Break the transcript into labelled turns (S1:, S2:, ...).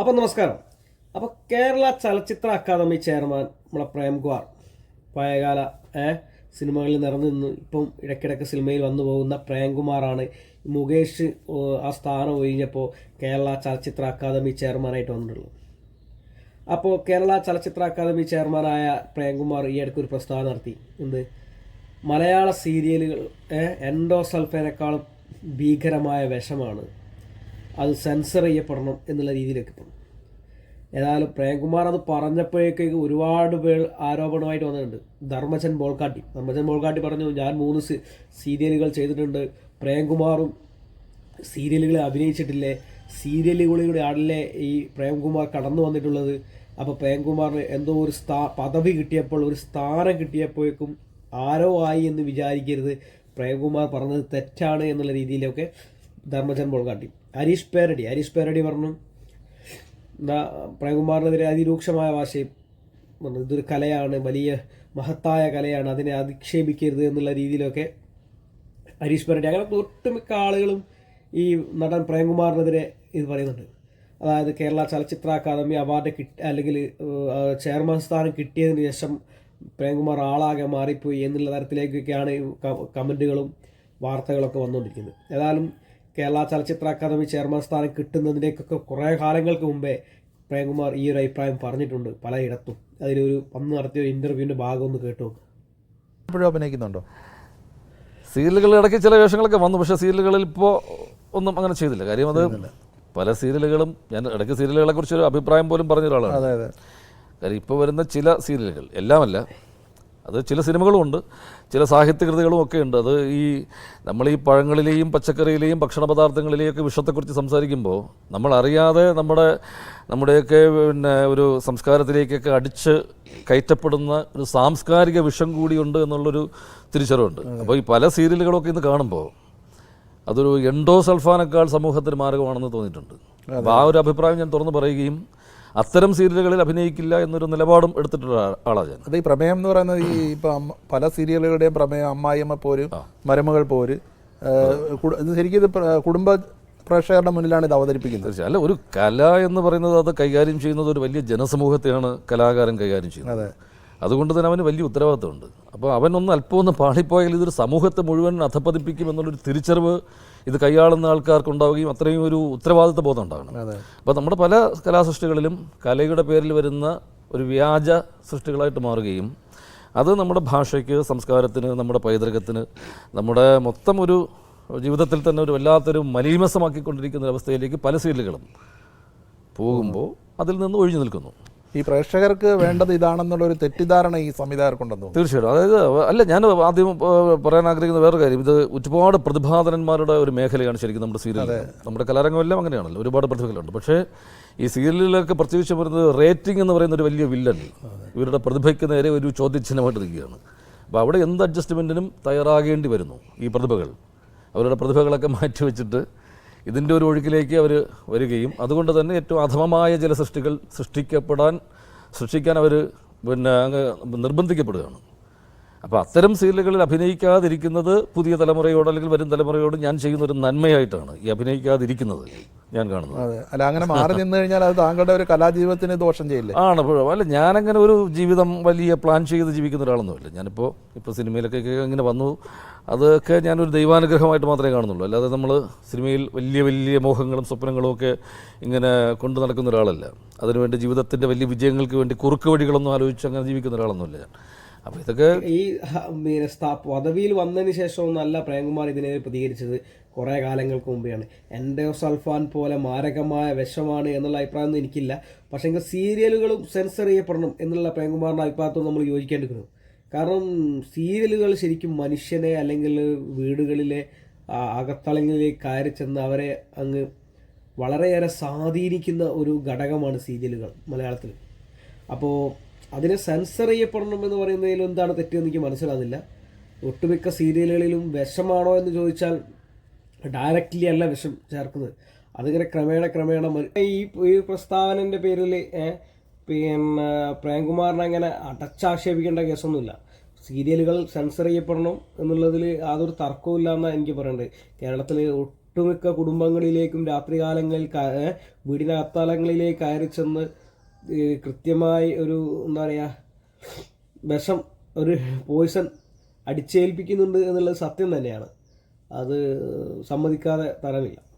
S1: അപ്പം നമസ്കാരം. അപ്പോൾ കേരള ചലച്ചിത്ര അക്കാദമി ചെയർമാൻ നമ്മളെ പ്രേംകുമാർ പഴയകാല സിനിമകളിൽ നിറഞ്ഞു നിന്ന്. ഇപ്പം ഇടയ്ക്കിടയ്ക്ക് സിനിമയിൽ വന്നു പോകുന്ന പ്രേംകുമാറാണ് മുകേഷ് ആ സ്ഥാനം ഒഴിഞ്ഞപ്പോൾ കേരള ചലച്ചിത്ര അക്കാദമി ചെയർമാനായിട്ട് വന്നിട്ടുള്ളത്. അപ്പോൾ കേരള ചലച്ചിത്ര അക്കാദമി ചെയർമാനായ പ്രേംകുമാർ ഈ ഇടയ്ക്ക് ഒരു പ്രസ്താവന നടത്തി. എന്ത്? മലയാള സീരിയലുകൾ എൻഡോസൾഫേനേക്കാളും ഭീകരമായ വിഷമാണ് അത് സെൻസർ ചെയ്യപ്പെടണം എന്നുള്ള രീതിയിലേക്ക് എത്തണം ഏതായാലും പ്രേംകുമാർ അത് പറഞ്ഞപ്പോഴേക്ക് ഒരുപാട് പേർ ആരോപണമായിട്ട് വന്നിട്ടുണ്ട്. ധർമ്മജൻ ബോൾക്കാട്ടി. ധർമ്മജൻ ബോൾക്കാട്ടി പറഞ്ഞു ഞാൻ മൂന്ന് സീരിയലുകൾ ചെയ്തിട്ടുണ്ട്. പ്രേംകുമാറും സീരിയലുകളെ അഭിനയിച്ചിട്ടില്ലേ? സീരിയലുകളിലൂടെ ആണല്ലേ ഈ പ്രേംകുമാർ കടന്നു വന്നിട്ടുള്ളത്. അപ്പോൾ പ്രേംകുമാറിന് എന്തോ ഒരു സ്ഥാ പദവി കിട്ടിയപ്പോൾ ഒരു സ്ഥാനം കിട്ടിയപ്പോഴേക്കും ആരോ ആയി എന്ന് വിചാരിക്കരുത്. പ്രേംകുമാർ പറഞ്ഞത് തെറ്റാണ് എന്നുള്ള രീതിയിലൊക്കെ ധർമ്മജൻ ബോൾക്കാട്ടി. ഹരീഷ് പേരടി ഹരീഷ് പേരടി പറഞ്ഞു. എന്താ പ്രേംകുമാറിനെതിരെ അതിരൂക്ഷമായ ഭാഷയും പറഞ്ഞു ഇതൊരു കലയാണ് വലിയ മഹത്തായ കലയാണ്. അതിനെ അധിക്ഷേപിക്കരുത് എന്നുള്ള രീതിയിലൊക്കെ ഹരീഷ് പേരടി. അങ്ങനെ ഒട്ടുമിക്ക ആളുകളും ഈ നടൻ പ്രേംകുമാറിനെതിരെ ഇത് പറയുന്നുണ്ട്. അതായത് കേരള ചലച്ചിത്ര അക്കാദമി അവാർഡ് കിട്ടി അല്ലെങ്കിൽ ചെയർമാൻ സ്ഥാനം കിട്ടിയതിന് ശേഷം പ്രേംകുമാർ ആളാകെ മാറിപ്പോയി എന്നുള്ള തരത്തിലേക്കൊക്കെയാണ് കമന്റുകളും വാർത്തകളൊക്കെ വന്നുകൊണ്ടിരിക്കുന്നത്. ഏതായാലും കേരള ചലച്ചിത്ര അക്കാദമി ചെയർമാൻ സ്ഥാനം കിട്ടുന്നതിനേക്കൊക്കെ കുറേ കാലങ്ങൾക്ക് മുമ്പേ പ്രേംകുമാർ ഈ ഒരു അഭിപ്രായം പറഞ്ഞിട്ടുണ്ട് പലയിടത്തും. അതിലൊരു അന്ന് നടത്തിയ ഒരു ഇന്റർവ്യൂവിന്റെ ഭാഗം ഒന്ന് കേട്ടു. എപ്പോഴും
S2: ഇപ്പോഴും അഭിനയിക്കുന്നുണ്ടോ?
S3: സീരിയലുകളിൽ ഇടയ്ക്ക് ചില വേഷങ്ങളൊക്കെ വന്നു പക്ഷേ സീരിയലുകളിൽ ഇപ്പോൾ ഒന്നും അങ്ങനെ ചെയ്തില്ല. കാര്യം അത് പല സീരിയലുകളും ഞാൻ ഇടയ്ക്ക് സീരിയലുകളെ കുറിച്ചൊരു അഭിപ്രായം പോലും പറഞ്ഞ ഒരാളാണ്.
S2: അതെ അതെ.
S3: കാര്യം ഇപ്പോൾ വരുന്ന ചില സീരിയലുകൾ എല്ലാമല്ല അത് ചില സിനിമകളുമുണ്ട് ചില സാഹിത്യകൃതികളും ഒക്കെ ഉണ്ട്. അത് ഈ നമ്മൾ ഈ പഴങ്ങളിലെയും പച്ചക്കറിയിലെയും ഭക്ഷണ പദാർത്ഥങ്ങളിലെയൊക്കെ വിഷത്തെക്കുറിച്ച് സംസാരിക്കുമ്പോൾ നമ്മൾ അറിയാതെ നമ്മുടെ നമ്മുടെയൊക്കെ പിന്നെ ഒരു സംസ്കാരത്തിലേക്കൊക്കെ അടിച്ച് കയറ്റപ്പെടുന്ന ഒരു സാംസ്കാരിക വിഷം കൂടിയുണ്ട് എന്നുള്ളൊരു തിരിച്ചറിവുണ്ട്. അപ്പോൾ ഈ പല സീരിയലുകളൊക്കെ ഇന്ന് കാണുമ്പോൾ അതൊരു എൻഡോസൾഫാനേക്കാൾ സമൂഹത്തിന് മാരകമാണെന്ന് തോന്നിയിട്ടുണ്ട്. അപ്പോൾ ആ ഒരു അഭിപ്രായം ഞാൻ തുറന്നു പറയുകയും അത്തരം സീരിയലുകളിൽ അഭിനയിക്കില്ല എന്നൊരു നിലപാടും എടുത്തിട്ടുള്ള ആളാണ് ഞാൻ.
S2: അത് ഈ പ്രമേയം എന്ന് പറയുന്നത് ഈ ഇപ്പം പല സീരിയലുകളുടെയും പ്രമേയം അമ്മായിയമ്മ പോര് മരുമകൾ പോര് ഇത് ശരിക്കും ഇത് കുടുംബ പ്രേക്ഷകരുടെ മുന്നിലാണ് ഇത് അവതരിപ്പിക്കുന്നത്.
S3: തീർച്ചയായും. അല്ല ഒരു കല എന്ന് പറയുന്നത് അത് കൈകാര്യം ചെയ്യുന്നത് ഒരു വലിയ ജനസമൂഹത്തെയാണ് കലാകാരൻ കൈകാര്യം ചെയ്യുന്നത്.
S2: അതെ.
S3: അതുകൊണ്ട് തന്നെ അവന് വലിയ ഉത്തരവാദിത്തമുണ്ട്. അപ്പോൾ അവനൊന്ന് അല്പം ഒന്ന് പാളിപ്പോയാൽ ഇതൊരു സമൂഹത്തെ മുഴുവൻ അധപ്പതിപ്പിക്കും എന്നുള്ളൊരു തിരിച്ചറിവ് ഇത് കൈയാളുന്ന ആൾക്കാർക്ക് ഉണ്ടാവുകയും അത്രയും ഒരു ഉത്തരവാദിത്ത ബോധം ഉണ്ടാകണം അപ്പോൾ നമ്മുടെ പല കലാസൃഷ്ടികളിലും കലയുടെ പേരിൽ വരുന്ന ഒരു വ്യാജ സൃഷ്ടികളായിട്ട് മാറുകയും അത് നമ്മുടെ ഭാഷയ്ക്ക് സംസ്കാരത്തിന് നമ്മുടെ പൈതൃകത്തിന് നമ്മുടെ മൊത്തം ഒരു ജീവിതത്തിൽ തന്നെ ഒരു വല്ലാത്തൊരു മലീമസമാക്കിക്കൊണ്ടിരിക്കുന്ന അവസ്ഥയിലേക്ക് പല സീലുകളും പോകുമ്പോൾ അതിൽ നിന്ന് ഒഴിഞ്ഞു നിൽക്കുന്നു.
S2: ഈ പ്രേക്ഷകർക്ക് വേണ്ടത് ഇതാണെന്നുള്ള ഒരു തെറ്റിദ്ധാരണ ഈ സംവിധായകർക്കുണ്ടെന്ന്
S3: തീർച്ചയായിട്ടും. അതായത് അല്ല ഞാൻ ആദ്യം പറയാൻ ആഗ്രഹിക്കുന്ന വേറൊരു കാര്യം. ഇത് ഒരുപാട് പ്രതിഭാധനന്മാരുടെ ഒരു മേഖലയാണ് ശരിക്കും നമ്മുടെ സീരിയൽ നമ്മുടെ കലാരംഗമെല്ലാം അങ്ങനെയാണല്ലോ. ഒരുപാട് പ്രതിഭകളുണ്ട്. പക്ഷേ ഈ സീരിയലിലൊക്കെ പ്രത്യേകിച്ച് വരുന്നത് റേറ്റിംഗ് എന്ന് പറയുന്ന ഒരു വലിയ വില്ലൻ ഇവരുടെ പ്രതിഭയ്ക്ക് നേരെ ഒരു ചോദ്യചിഹ്നമായിട്ട് നിൽക്കുകയാണ്. അപ്പോൾ അവിടെ എന്ത് അഡ്ജസ്റ്റ്മെന്റിനും തയ്യാറാകേണ്ടി വരുന്നു ഈ പ്രതിഭകൾ. അവരുടെ പ്രതിഭകളൊക്കെ മാറ്റിവെച്ചിട്ട് ഇതിന്റെ ഒരു ഒഴുക്കിലേക്ക് അവർ വരികയും അതുകൊണ്ട് തന്നെ ഏറ്റവും അധമമായ ജലസൃഷ്ടികൾ സൃഷ്ടികൾ സൃഷ്ടിക്കപ്പെടാൻ സൃഷ്ടിക്കാൻ അവർ പിന്നെ അങ്ങ് നിർബന്ധിക്കപ്പെടുകയാണ്. അപ്പോൾ അത്തരം സീരിയലുകളിൽ അഭിനയിക്കാതിരിക്കുന്നത് പുതിയ തലമുറയോട് അല്ലെങ്കിൽ വരും തലമുറയോട് ഞാൻ ചെയ്യുന്ന ഒരു നന്മയായിട്ടാണ് ഈ അഭിനയിക്കാതിരിക്കുന്നത് ഞാൻ കാണുന്നത്.
S2: അതെ. അല്ല അങ്ങനെ മാറി നിന്ന് കഴിഞ്ഞാൽ അത് താങ്കളുടെ ഒരു കലാജീവിതത്തിന് ദോഷം ചെയ്യില്ലേ?
S3: ആണ് അല്ല ഞാനങ്ങനെ ഒരു ജീവിതം വലിയ പ്ലാൻ ചെയ്ത് ജീവിക്കുന്ന ഒരാളൊന്നുമില്ല. ഞാനിപ്പോൾ ഇപ്പോൾ സിനിമയിലൊക്കെ ഇങ്ങനെ വന്നു. അതൊക്കെ ഞാനൊരു ദൈവാനുഗ്രഹമായിട്ട് മാത്രമേ കാണുന്നുള്ളൂ. അല്ലാതെ നമ്മൾ സിനിമയിൽ വലിയ വലിയ മോഹങ്ങളും സ്വപ്നങ്ങളും ഒക്കെ ഇങ്ങനെ കൊണ്ടു നടക്കുന്ന ഒരാളല്ല. അതിനുവേണ്ടി ജീവിതത്തിന്റെ വലിയ വിജയങ്ങൾക്ക് വേണ്ടി കുറുക്ക് വഴികളൊന്നും ആലോചിച്ച് അങ്ങനെ ജീവിക്കുന്ന ഒരാളൊന്നുമില്ല ഞാൻ. അപ്പോൾ ഇതൊക്കെ
S1: ഈ പദവിയിൽ വന്നതിന് ശേഷമൊന്നല്ല പ്രേംകുമാർ ഇതിനെതിരെ പ്രതികരിച്ചത് കുറേ കാലങ്ങൾക്ക് മുമ്പെയാണ്. എന്റെ സൾഫാൻ പോലെ മാരകമായ വിഷമാണ് എന്നുള്ള അഭിപ്രായമൊന്നും എനിക്കില്ല. പക്ഷേ എങ്കിൽ സീരിയലുകളും സെൻസർ ചെയ്യപ്പെടണം എന്നുള്ള പ്രേംകുമാറിന്റെ അഭിപ്രായത്തോട് നമ്മൾ യോജിക്കേണ്ടിരിക്കുന്നു കാരണം സീരിയലുകൾ ശരിക്കും മനുഷ്യനെ അല്ലെങ്കിൽ വീടുകളിലെ അകത്തളങ്ങളിലേക്ക് കയറി ചെന്ന് അവരെ അങ്ങ് വളരെയേറെ സ്വാധീനിക്കുന്ന ഒരു ഘടകമാണ് സീരിയലുകൾ മലയാളത്തിൽ. അപ്പോൾ അതിനെ സെൻസർ ചെയ്യപ്പെടണം എന്ന് പറയുന്നതിൽ എന്താണ് തെറ്റെന്ന് എനിക്ക് മനസ്സിലാകുന്നില്ല ഒട്ടുമിക്ക സീരിയലുകളിലും വിഷമാണോ എന്ന് ചോദിച്ചാൽ ഡയറക്റ്റ്ലി അല്ല വിഷം ചേർക്കുന്നത്. അതിങ്ങനെ ക്രമേണ ക്രമേണ ഈ ഈ പ്രസ്താവനന്റെ പേരിൽ പിന്നെ പ്രേംകുമാറിനെ അങ്ങനെ അടച്ചാക്ഷേപിക്കേണ്ട കേസൊന്നുമില്ല. സീരിയലുകൾ സെൻസർ ചെയ്യപ്പെടണം എന്നുള്ളതിൽ യാതൊരു തർക്കവും ഇല്ല എന്നാണ് എനിക്ക് പറയേണ്ടത്. കേരളത്തിൽ ഒട്ടുമിക്ക കുടുംബങ്ങളിലേക്കും രാത്രികാലങ്ങളിൽ ക- ഏ, കയറി ചെന്ന് കൃത്യമായി ഒരു എന്താ പറയുക വിഷം ഒരു പോയിസൺ അടിച്ചേൽപ്പിക്കുന്നുണ്ട് എന്നുള്ളത് സത്യം തന്നെയാണ്. അത് സമ്മതിക്കാതെ തരമില്ല.